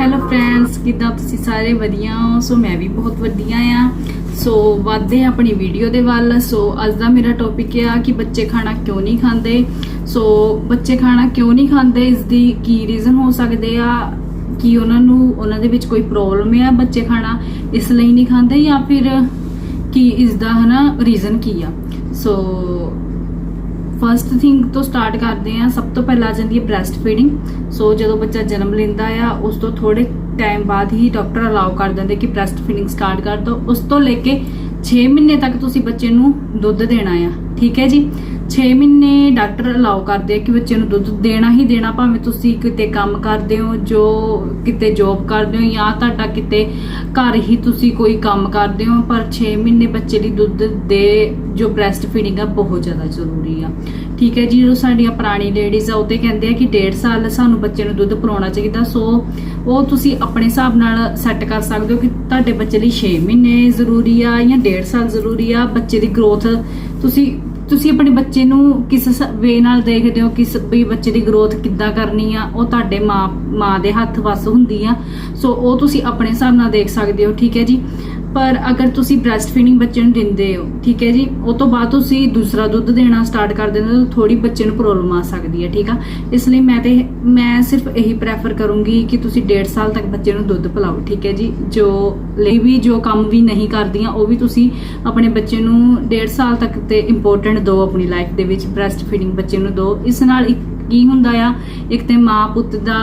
Hello friends ਕਿੱਦਾਂ ਤੁਸੀਂ ਸਾਰੇ ਵਧੀਆ ਹੋ? ਸੋ ਮੈਂ ਵੀ ਬਹੁਤ ਵਧੀਆ ਆ। ਸੋ ਵਧਦੇ ਹਾਂ ਆਪਣੀ ਵੀਡੀਓ ਦੇ ਵੱਲ। ਸੋ ਅੱਜ ਦਾ ਮੇਰਾ ਟੌਪਿਕ ਆ ਕਿ ਬੱਚੇ ਖਾਣਾ ਕਿਉਂ ਨਹੀਂ ਖਾਂਦੇ? ਸੋ ਬੱਚੇ ਖਾਣਾ ਕਿਉਂ ਨਹੀਂ ਖਾਂਦੇ? ਇਸ ਦੀ ਕੀ ਰੀਜ਼ਨ ਹੋ ਸਕਦੇ ਆ? ਕਿ ਉਹਨਾਂ ਨੂੰ, ਉਹਨਾਂ ਦੇ ਵਿੱਚ ਕੋਈ ਪ੍ਰੋਬਲਮ ਆ ਬੱਚੇ ਖਾਣਾ? ਇਸ ਲਈ ਨਹੀਂ ਖਾਂਦੇ ਜਾਂ ਫਿਰ ਕੀ ਇਸ ਦਾ ਹਨਾ ਰੀਜ਼ਨ ਕੀ ਆ? ਸੋ ਫਰਸਟ ਥਿੰਗ ਤੋਂ ਸਟਾਰਟ ਕਰਦੇ ਆ ਸਭ ਤੋਂ ਪਹਿਲਾਂ ਆ ਜਾਂਦੀ ਹੈ ਬ੍ਰੈਸਟ ਫੀਡਿੰਗ ਸੋ ਜਦੋਂ ਬੱਚਾ ਜਨਮ ਲੈਂਦਾ ਆ, ਉਸ ਤੋਂ ਥੋੜੇ ਟਾਈਮ ਬਾਅਦ ਹੀ ਡਾਕਟਰ ਅਲਾਉ ਕਰ ਦਿੰਦੇ ਕਿ ਬ੍ਰੈਸਟ ਫੀਡਿੰਗ ਸਟਾਰਟ ਕਰ ਦੋ ਉਸ ਤੋਂ ਲੈ ਕੇ 6 ਮਹੀਨੇ ਤੱਕ ਤੁਸੀਂ ਬੱਚੇ ਨੂੰ ਦੁੱਧ ਦੇਣਾ ਆ। ਠੀਕ ਹੈ ਜੀ? 6 ਮਹੀਨੇ ਡਾਕਟਰ ਅਲਾਉ ਕਰਦੇ ਆ ਕਿ ਬੱਚੇ ਨੂੰ ਦੁੱਧ ਦੇਣਾ ਹੀ ਦੇਣਾ, ਭਾਵੇਂ ਤੁਸੀਂ ਕਿਤੇ ਕੰਮ ਕਰਦੇ ਹੋ, ਜੋ ਕਿਤੇ ਜੌਬ ਕਰਦੇ ਹੋ ਜਾਂ ਤੁਹਾਡਾ ਕਿਤੇ ਘਰ ਹੀ ਤੁਸੀਂ ਕੋਈ ਕੰਮ ਕਰਦੇ ਹੋ, ਪਰ 6 ਮਹੀਨੇ ਬੱਚੇ ਲਈ ਦੁੱਧ ਦੇ ਜੋ ਬ੍ਰੈਸਟ ਫੀਡਿੰਗ ਆ, ਬਹੁਤ ਜ਼ਿਆਦਾ ਜ਼ਰੂਰੀ ਆ। ਠੀਕ ਹੈ ਜੀ, ਜੋ ਸਾਡੀਆਂ ਪੁਰਾਣੀ ਲੇਡੀਜ਼ ਆ, ਉਹ ਤੇ ਕਹਿੰਦੇ ਆ ਕਿ 1.5 ਸਾਲ ਸਾਨੂੰ ਬੱਚੇ ਨੂੰ ਦੁੱਧ ਪਿਲਾਉਣਾ ਚਾਹੀਦਾ। ਸੋ ਉਹ ਤੁਸੀਂ ਆਪਣੇ ਹਿਸਾਬ ਨਾਲ ਸੈੱਟ ਕਰ ਸਕਦੇ ਹੋ ਕਿ ਤੁਹਾਡੇ ਬੱਚੇ ਲਈ 6 ਮਹੀਨੇ ਜ਼ਰੂਰੀ ਆ ਜਾਂ 1.5 ਸਾਲ ਜ਼ਰੂਰੀ ਆ। ਬੱਚੇ ਦੀ ਗਰੋਥ ਤੁਸੀਂ ਤੁਸੀਂ ਆਪਣੇ ਬੱਚੇ ਨੂੰ ਕਿਸ ਵੇ ਨਾਲ ਦੇਖਦੇ ਹੋ, ਕਿਸ ਵੀ ਬੱਚੇ ਦੀ ਗਰੋਥ ਕਿੱਦਾਂ ਕਰਨੀ ਆ, ਉਹ ਤੁਹਾਡੇ ਮਾਂ ਮਾਂ ਦੇ ਹੱਥ ਵਸ ਹੁੰਦੀ ਆ। ਸੋ ਉਹ ਤੁਸੀਂ ਆਪਣੇ ਹਿਸਾਬ ਨਾਲ ਦੇਖ ਸਕਦੇ ਹੋ, ਠੀਕ ਹੈ ਜੀ? ਪਰ ਅਗਰ ਤੁਸੀਂ ਬ੍ਰੈਸਟ ਫੀਡਿੰਗ ਬੱਚੇ ਨੂੰ ਦਿੰਦੇ ਹੋ, ਠੀਕ ਹੈ ਜੀ, ਉਹ ਤੋਂ ਬਾਅਦ ਤੁਸੀਂ ਦੂਸਰਾ ਦੁੱਧ ਦੇਣਾ ਸਟਾਰਟ ਕਰ ਦਿੰਦੇ ਹੋ ਥੋੜੀ ਬੱਚੇ ਨੂੰ ਪ੍ਰੋਬਲਮ ਆ ਸਕਦੀ ਹੈ, ਠੀਕ ਆ? ਇਸ ਲਈ ਮੈਂ ਤੇ, ਮੈਂ ਸਿਰਫ ਇਹੀ ਪ੍ਰੈਫਰ ਕਰੂੰਗੀ ਕਿ ਤੁਸੀਂ 1.5 ਸਾਲ ਤੱਕ ਬੱਚੇ ਨੂੰ ਦੁੱਧ ਪਿਲਾਓ, ਠੀਕ ਹੈ ਜੀ? ਜੋ ਲਈ ਵੀ, ਜੋ ਕੰਮ ਵੀ ਨਹੀਂ ਕਰਦੀਆਂ, ਉਹ ਵੀ ਤੁਸੀਂ ਆਪਣੇ ਬੱਚੇ ਨੂੰ 1.5 ਸਾਲ ਤੱਕ ਤੇ ਇੰਪੋਰਟੈਂਟ ਦਿਓ ਆਪਣੀ ਲਾਈਫ ਦੇ ਵਿੱਚ ਬ੍ਰੈਸਟ ਫੀਡਿੰਗ ਬੱਚੇ ਨੂੰ ਦਿਓ ਇਸ ਨਾਲ ਇੱਕ ਕੀ ਹੁੰਦਾ ਆ, ਇੱਕ ਤੇ ਮਾਂ ਪੁੱਤ ਦਾ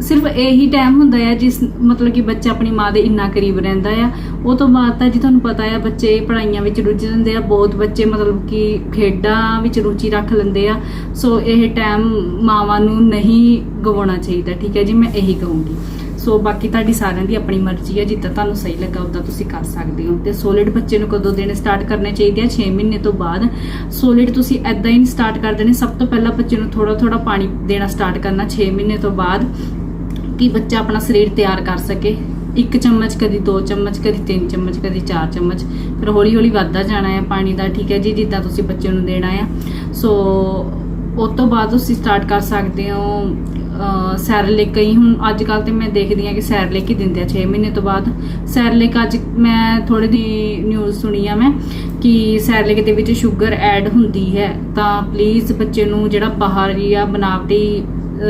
ਸਿਰਫ ਇਹੀ ਟਾਈਮ ਹੁੰਦਾ ਆ ਜਿਸ ਮਤਲਬ ਕਿ ਬੱਚਾ ਆਪਣੀ ਮਾਂ ਦੇ ਇੰਨਾ ਕਰੀਬ ਰਹਿੰਦਾ ਆ। ਉਹ ਤੋਂ ਬਾਅਦ ਤਾਂ ਜੀ ਤੁਹਾਨੂੰ ਪਤਾ ਆ, ਬੱਚੇ ਪੜ੍ਹਾਈਆਂ ਵਿੱਚ ਰੁੱਝ ਜਾਂਦੇ ਆ, ਬਹੁਤ ਬੱਚੇ ਮਤਲਬ ਕਿ ਖੇਡਾਂ ਵਿੱਚ ਰੁਚੀ ਰੱਖ ਲੈਂਦੇ ਆ। ਸੋ ਇਹ ਟਾਈਮ ਮਾਵਾਂ ਨੂੰ ਨਹੀਂ ਗਵਾਉਣਾ ਚਾਹੀਦਾ, ਠੀਕ ਹੈ ਜੀ? ਮੈਂ ਇਹੀ ਕਹੂੰਗੀ। ਸੋ ਬਾਕੀ ਤੁਹਾਡੀ ਸਾਰਿਆਂ ਦੀ ਆਪਣੀ ਮਰਜ਼ੀ ਹੈ ਜਿੱਦਾਂ ਤੁਹਾਨੂੰ ਸਹੀ ਲੱਗਾ, ਉਦਾਂ ਤੁਸੀਂ ਕਰ ਸਕਦੇ ਹੋ। ਤੇ ਸੋਲਿਡ ਬੱਚੇ ਨੂੰ ਕਦੋਂ ਦੇਣੇ ਸਟਾਰਟ ਕਰਨੇ ਚਾਹੀਦੇ ਆ? 6 ਮਹੀਨੇ ਤੋਂ ਬਾਅਦ। ਸੋਲਿਡ ਤੁਸੀਂ ਐਦਾਂ ਹੀ ਸਟਾਰਟ ਕਰ ਦੇਣੇ, ਸਭ ਤੋਂ ਪਹਿਲਾਂ ਬੱਚੇ ਨੂੰ ਥੋੜਾ ਥੋੜਾ ਪਾਣੀ ਦੇਣਾ ਸਟਾਰਟ ਕਰਨਾ 6 ਮਹੀਨੇ ਤੋਂ ਬਾਅਦ। ਕਿ ਬੱਚਾ ਆਪਣਾ ਸਰੀਰ ਤਿਆਰ ਕਰ ਸਕੇ। ਇੱਕ ਚਮਚ ਕਦੀ ਦੋ ਚਮਚ, ਕਦੀ ਤਿੰਨ ਚਮਚ, ਕਦੀ ਚਾਰ ਚਮਚ। ਫਿਰ ਹੌਲੀ ਹੌਲੀ ਵੱਧਦਾ ਜਾਣਾ ਹੈ, ਪਾਣੀ ਦਾ ਠੀਕ ਹੈ ਜੀ, ਜਿੱਦਾਂ ਤੁਸੀਂ ਬੱਚੇ ਨੂੰ ਦੇਣਾ ਆ। ਸੋ, ਉਸ ਤੋਂ ਬਾਅਦ ਤੁਸੀਂ ਸਟਾਰਟ ਕਰ ਸਕਦੇ ਹੋ ਸੈਰਲਿਕ ਕਈ ਹੁਣ ਅੱਜ ਕੱਲ ਤੇ ਮੈਂ ਦੇਖਦੀ ਆ ਕਿ ਸੈਰਲਿਕ ਹੀ ਦਿੰਦੇ ਆ 6 ਮਹੀਨੇ ਤੋਂ ਬਾਅਦ। ਸੈਰਲਿਕ ਅੱਜ ਮੈਂ ਥੋੜੇ ਦੀ ਨਿਊਜ਼ ਸੁਣੀ ਆ ਮੈਂ ਕਿ ਸੈਰਲਿਕ ਦੇ ਵਿੱਚ ਸ਼ੂਗਰ ਐਡ ਹੁੰਦੀ ਹੈ। ਤਾਂ ਪਲੀਜ਼ ਬੱਚੇ ਨੂੰ ਜਿਹੜਾ ਬਾਹਰ ਆ ਬਣਾਵਟੀ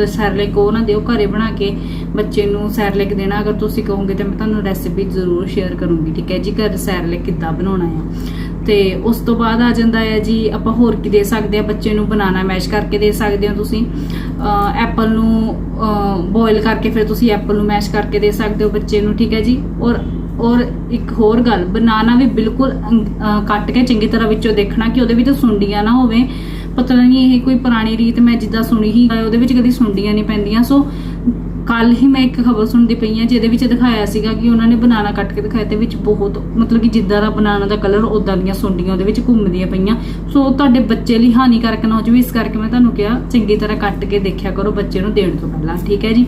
ਸੈਰਲੇਕ ਉਹ ਨਾ ਦਿਓ ਘਰੇ ਬਣਾ ਕੇ ਬੱਚੇ ਨੂੰ ਸੈਰਲੇਕ ਦੇਣਾ। ਅਗਰ ਤੁਸੀਂ ਕਹੋਗੇ ਤਾਂ ਮੈਂ ਤੁਹਾਨੂੰ ਰੈਸਿਪੀ ਜ਼ਰੂਰ ਸ਼ੇਅਰ ਕਰੂੰਗੀ ਠੀਕ ਹੈ ਜੀ? ਘਰ ਸੈਰਲੇਕ ਕਿੱਦਾਂ ਬਣਾਉਣਾ ਆ। ਤੇ ਉਸ ਤੋਂ ਬਾਅਦ ਆ ਜਾਂਦਾ ਹੈ ਜੀ ਆਪਾਂ ਹੋਰ ਕੀ ਦੇ ਸਕਦੇ ਆ ਬੱਚੇ ਨੂੰ ਬਨਾਨਾ ਮੈਸ਼ ਕਰਕੇ ਦੇ ਸਕਦੇ ਹੋ ਤੁਸੀਂ। ਐਪਲ ਨੂੰ ਬੋਇਲ ਕਰਕੇ ਫਿਰ ਤੁਸੀਂ ਐਪਲ ਨੂੰ ਮੈਸ਼ ਕਰਕੇ ਦੇ ਸਕਦੇ ਹੋ ਬੱਚੇ ਨੂੰ ਠੀਕ ਹੈ ਜੀ? ਔਰ ਔਰ ਇੱਕ ਹੋਰ ਗੱਲ ਬਨਾਨਾ ਵੀ ਬਿਲਕੁਲ ਅਹ, ਕੱਟ ਕੇ ਚੰਗੀ ਤਰ੍ਹਾਂ ਵਿੱਚੋਂ ਦੇਖਣਾ ਕਿ ਉਹਦੇ ਵਿੱਚ ਸੁੰਡੀਆਂ ਨਾ ਹੋਵੇ। ਪਤਾ ਨਹੀਂ ਇਹ ਕੋਈ ਪੁਰਾਣੀ ਰੀਤ ਮੈਂ ਜਿੱਦਾਂ ਸੁਣੀ ਹੀ ਉਹਦੇ ਵਿੱਚ ਕਦੀ ਸੁੰਡੀਆਂ ਨਹੀਂ ਪੈਂਦੀਆਂ। ਸੋ ਕੱਲ ਹੀ ਮੈਂ ਇੱਕ ਖਬਰ ਸੁਣਦੀ ਪਈ ਆ ਜਿਹਦੇ ਵਿੱਚ ਦਿਖਾਇਆ ਸੀਗਾ ਕਿ ਉਹਨਾਂ ਨੇ ਬਨਾਨਾ ਕੱਟ ਕੇ ਦਿਖਾਇਆ ਤੇ ਵਿੱਚ ਬਹੁਤ ਮਤਲਬ ਕਿ ਜਿੱਦਾਂ ਦਾ ਬਨਾਨਾ ਦਾ ਕਲਰ ਉਦਾਂ ਦੀਆਂ ਸੁੰਡੀਆਂ ਉਹਦੇ ਵਿੱਚ ਘੁੰਮਦੀਆਂ ਪਈਆਂ। ਸੋ ਤੁਹਾਡੇ ਬੱਚੇ ਲਈ ਹਾਨੀਕਾਰਕ ਨਾ ਹੋ ਜਾਵੇ, ਇਸ ਕਰਕੇ ਮੈਂ ਤੁਹਾਨੂੰ ਕਿਹਾ ਚੰਗੀ ਤਰ੍ਹਾਂ ਕੱਟ ਕੇ ਦੇਖਿਆ ਕਰੋ ਬੱਚੇ ਨੂੰ ਦੇਣ ਤੋਂ ਪਹਿਲਾਂ, ਠੀਕ ਹੈ ਜੀ?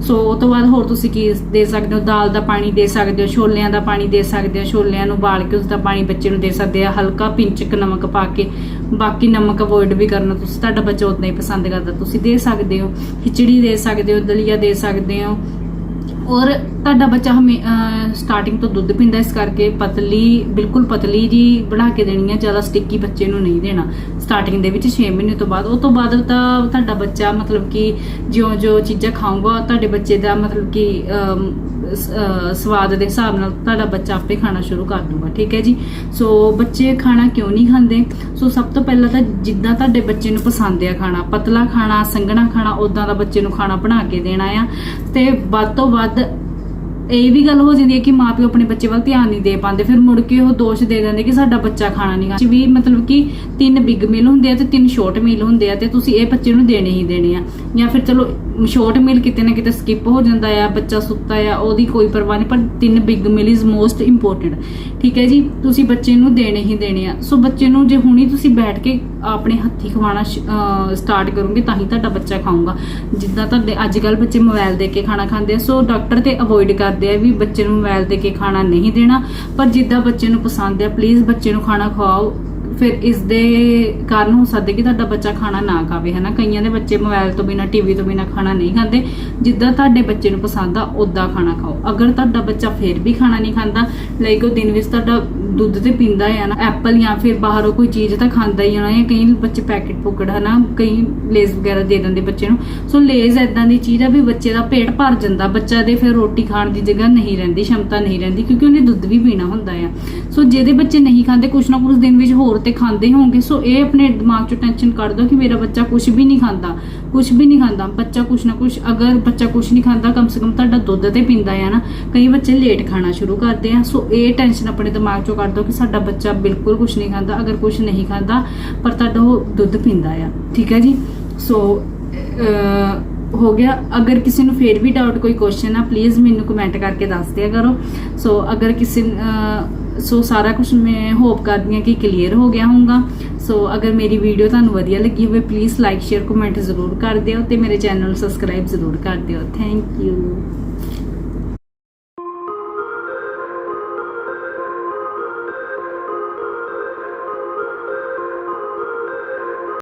ਸੋ ਉਹ ਤੋਂ ਬਾਅਦ ਹੋਰ ਤੁਸੀਂ ਕੀ ਦੇ ਸਕਦੇ ਹੋ? ਦਾਲ ਦਾ ਪਾਣੀ ਦੇ ਸਕਦੇ ਹੋ, ਛੋਲਿਆਂ ਦਾ ਪਾਣੀ ਦੇ ਸਕਦੇ ਹੋ, ਛੋਲਿਆਂ ਨੂੰ ਬਾਲ ਕੇ ਉਸ ਦਾ ਪਾਣੀ ਬੱਚੇ ਨੂੰ ਦੇ ਸਕਦੇ ਆ, ਹਲਕਾ ਪਿੰਚਕ ਨਮਕ ਪਾ ਕੇ। ਬਾਕੀ ਨਮਕ ਅਵੋਇਡ ਵੀ ਕਰਨਾ, ਤੁਸੀਂ ਤੁਹਾਡਾ ਬੱਚਾ ਉतना ਹੀ ਪਸੰਦ ਕਰਦਾ, ਤੁਸੀਂ ਦੇ ਸਕਦੇ ਹੋ, ਖਿਚੜੀ ਦੇ ਸਕਦੇ ਹੋ, ਦਲੀਆ ਦੇ ਸਕਦੇ ਹੋ ਔਰ ਤੁਹਾਡਾ ਬੱਚਾ ਹਮੇ ਸਟਾਰਟਿੰਗ ਤੋਂ ਦੁੱਧ ਪੀਂਦਾ ਇਸ ਕਰਕੇ ਪਤਲੀ, ਬਿਲਕੁਲ ਪਤਲੀ ਜੀ ਬਣਾ ਕੇ ਦੇਣੀ ਹੈ, ਜ਼ਿਆਦਾ ਸਟਿੱਕੀ ਬੱਚੇ ਨੂੰ ਨਹੀਂ ਦੇਣਾ। ਸਟਾਰਟਿੰਗ ਦੇ ਵਿੱਚ 6 ਮਹੀਨੇ ਤੋਂ ਬਾਅਦ। ਉਹ ਤੋਂ ਬਾਅਦ ਤਾਂ ਤੁਹਾਡਾ ਬੱਚਾ ਮਤਲਬ ਕਿ ਜਿਉਂ ਜਿਉਂ ਚੀਜ਼ਾਂ ਖਾਊਗਾ, ਤੁਹਾਡੇ ਬੱਚੇ ਦਾ ਮਤਲਬ ਕਿ ਸ- ਸਵਾਦ ਦੇ ਹਿਸਾਬ ਨਾਲ ਤੁਹਾਡਾ ਬੱਚਾ ਆਪੇ ਖਾਣਾ ਸ਼ੁਰੂ ਕਰ ਦੂਗਾ, ਠੀਕ ਹੈ ਜੀ? ਸੋ ਬੱਚੇ ਖਾਣਾ ਕਿਉਂ ਨਹੀਂ ਖਾਂਦੇ? ਸੋ ਸਭ ਤੋਂ ਪਹਿਲਾਂ ਤਾਂ ਜਿੱਦਾਂ ਤੁਹਾਡੇ ਬੱਚੇ ਨੂੰ ਪਸੰਦ ਆ ਖਾਣਾ, ਪਤਲਾ ਖਾਣਾ, ਸੰਘਣਾ ਖਾਣਾ ਉਦਾਂ ਦਾ ਬੱਚੇ ਨੂੰ ਖਾਣਾ ਬਣਾ ਕੇ ਦੇਣਾ ਆ। ਤੇ ਵੱਧ ਤੋਂ ਵੱਧ ਇਹ ਵੀ ਗੱਲ ਹੋ ਜਾਂਦੀ ਹੈ ਕਿ ਮਾਪਿਓ ਆਪਣੇ ਬੱਚੇ ਵੱਲ ਧਿਆਨ ਨਹੀਂ ਦੇ ਪਾਉਂਦੇ। ਫਿਰ ਮੁੜ ਕੇ ਉਹ ਦੋਸ਼ ਦੇ ਦਿੰਦੇ ਕਿ ਸਾਡਾ ਬੱਚਾ ਖਾਣਾ ਨਹੀਂ ਖਾਂਦਾ। ਵੀ ਮਤਲਬ ਕਿ ਤਿੰਨ ਬਿਗ ਮੀਲ ਹੁੰਦੇ ਆ ਤੇ ਤਿੰਨ ਛੋਟ ਮੀਲ ਹੁੰਦੇ ਆ ਤੇ ਤੁਸੀਂ ਇਹ ਬੱਚੇ ਨੂੰ ਦੇਣੇ ਹੀ ਦੇਣੇ ਆ। ਜਾਂ ਫਿਰ ਚਲੋ ਛੋਟ ਮੀਲ ਕਿਤੇ ਨਾ ਕਿਤੇ ਸਕਿਪ ਹੋ ਜਾਂਦਾ ਆ, ਬੱਚਾ ਸੁੱਤਾ ਆ, ਉਹਦੀ ਕੋਈ ਪਰਵਾਹ ਨਹੀਂ, ਪਰ ਤਿੰਨ big meal is most important ਠੀਕ ਹੈ ਜੀ? ਤੁਸੀਂ ਬੱਚੇ ਨੂੰ ਦੇਣੇ ਹੀ ਦੇਣੇ ਆ। ਸੋ ਬੱਚੇ ਨੂੰ ਜੇ ਹੁਣੀ ਤੁਸੀਂ ਬੈਠ ਕੇ ਆਪਣੇ ਹੱਥੀ ਖਵਾਉਣਾ ਸਟਾਰਟ ਕਰੋਗੇ, ਤਾਂ ਹੀ ਤੁਹਾਡਾ ਬੱਚਾ ਖਾਊਗਾ। ਜਿੱਦਾਂ ਤੁਹਾਡੇ ਅੱਜ ਕੱਲ ਬੱਚੇ ਮੋਬਾਈਲ ਦੇ ਕੇ ਖਾਣਾ ਖਾਂਦੇ ਆ। ਸੋ ਡਾਕਟਰ ਤੇ ਅਵੋਇਡ ਕਰਦੇ ਆ ਵੀ ਬੱਚੇ ਨੂੰ ਮੋਬਾਈਲ ਦੇ ਕੇ ਖਾਣਾ ਨਹੀਂ ਦੇਣਾ, ਪਰ ਜਿੱਦਾਂ ਬੱਚੇ ਨੂੰ ਪਸੰਦ ਆ ਪਲੀਜ਼ ਬੱਚੇ ਨੂੰ ਖਾਣਾ ਖਵਾਓ। ਫਿਰ ਇਸ ਦੇ ਕਾਰਨ ਹੋ ਸਕਦਾ ਕਿ ਤੁਹਾਡਾ ਬੱਚਾ ਖਾਣਾ ਨਾ ਖਾਵੇ, ਹਨਾ? ਕਈਆਂ ਦੇ ਬੱਚੇ ਮੋਬਾਈਲ ਤੋਂ ਬਿਨਾ ਟੀਵੀ ਤੋਂ ਬਿਨਾ ਖਾਣਾ ਨਹੀਂ ਖਾਂਦੇ। ਜਿੱਦਾਂ ਤੁਹਾਡੇ ਬੱਚੇ ਨੂੰ ਪਸੰਦ ਆ ਉਦਾਂ ਖਾਣਾ ਖਾਓ। ਅਗਰ ਤੁਹਾਡਾ ਬੱਚਾ ਫਿਰ ਵੀ ਖਾਣਾ ਨਹੀਂ ਖਾਂਦਾ ਲਾਈਕ ਉਹ ਦਿਨ ਵਿੱਚ ਤੁਹਾਡਾ ਦੁੱਧ ਤੇ ਪੀਂਦਾ ਹੈ ਨਾ, ਐਪਲ ਜਾਂ ਫਿਰ ਬਾਹਰੋਂ ਕੋਈ ਚੀਜ਼ ਤਾਂ ਖਾਂਦਾ ਹੀ ਹੋਣਾ ਜਾਂ ਕਈ ਬੱਚੇ ਪੈਕੇਟ ਪੁਕੜ ਹਨਾ ਕਈ ਲੇਜ਼ ਵਗੈਰਾ ਦੇ ਦਿੰਦੇ ਬੱਚੇ ਨੂੰ। ਸੋ ਲੇਜ਼ ਐਦਾਂ ਦੀ ਚੀਜ਼ ਆ ਵੀ ਬੱਚੇ ਦਾ ਪੇਟ ਭਰ ਜਾਂਦਾ, ਬੱਚਾ ਦੇ ਫਿਰ ਰੋਟੀ ਖਾਣ ਦੀ ਜਗ੍ਹਾ ਨਹੀਂ ਰਹਿੰਦੀ, ਸ਼ਮਤਾ ਨਹੀਂ ਰਹਿੰਦੀ, ਕਿਉਂਕਿ ਉਹਨੇ ਦੁੱਧ ਵੀ ਪੀਣਾ ਹੁੰਦਾ ਆ। ਸੋ ਜਿਹਦੇ ਬੱਚੇ ਨਹੀਂ ਖਾਂਦੇ, ਕੁਛ ਨਾ ਕੁਛ ਦਿਨ ਵਿੱਚ ਹੋਰ ਤੇ ਖਾਂਦੇ ਹੋਣਗੇ। ਸੋ ਇਹ ਆਪਣੇ ਦਿਮਾਗ ਚੋਂ ਟੈਨਸ਼ਨ ਕੱਢ ਦਿਓ ਕਿ ਮੇਰਾ ਬੱਚਾ ਕੁਛ ਵੀ ਨਹੀਂ ਖਾਂਦਾ, ਕੁਛ ਵੀ ਨਹੀਂ ਖਾਂਦਾ। ਬੱਚਾ ਕੁਛ ਨਾ ਕੁਛ, ਅਗਰ ਬੱਚਾ ਕੁਛ ਨਹੀਂ ਖਾਂਦਾ, ਕਮ ਸੇ ਕਮ ਤੁਹਾਡਾ ਦੁੱਧ ਤੇ ਪੀਂਦਾ ਆ ਨਾ, ਕਈ ਬੱਚੇ ਲੇਟ ਖਾਣਾ ਸ਼ੁਰੂ ਕਰਦੇ ਆ। ਸੋ ਇਹ ਟੈਨਸ਼ਨ ਆਪਣੇ ਦਿਮਾਗ ਚੋਂ ਕਰ ਦਿਓ ਕਿ ਸਾਡਾ ਬੱਚਾ ਬਿਲਕੁਲ ਕੁਛ ਨਹੀਂ ਖਾਂਦਾ, ਅਗਰ ਕੁਛ ਨਹੀਂ ਖਾਂਦਾ, ਪਰ ਤੁਹਾਡਾ ਉਹ ਦੁੱਧ ਪੀਂਦਾ ਆ। ਠੀਕ ਹੈ ਜੀ? ਸੋ ਹੋ ਗਿਆ। ਅਗਰ ਕਿਸੇ ਨੂੰ ਫੇਰ ਵੀ ਡਾਊਟ ਕੋਈ ਕੁਐਸਚਨ ਆ ਪਲੀਜ਼ ਮੈਨੂੰ ਕਮੈਂਟ ਕਰਕੇ ਦੱਸ ਦਿਆ ਕਰੋ। ਸੋ ਅਗਰ ਕਿਸੇ ਸੋ ਸਾਰਾ ਕੁਝ ਮੈਂ ਹੋਪ ਕਰਦੀ ਹਾਂ ਕਿ ਕਲੀਅਰ ਹੋ ਗਿਆ ਹੋਊਗਾ। ਸੋ ਅਗਰ ਮੇਰੀ ਵੀਡੀਓ ਤੁਹਾਨੂੰ ਵਧੀਆ ਲੱਗੀ ਹੋਵੇ ਪਲੀਜ਼ ਲਾਈਕ ਸ਼ੇਅਰ ਕਮੈਂਟ ਜ਼ਰੂਰ ਕਰ ਦਿਓ ਤੇ ਮੇਰੇ ਚੈਨਲ ਨੂੰ ਸਬਸਕ੍ਰਾਈਬ ਜ਼ਰੂਰ ਕਰ ਦਿਓ। Thank you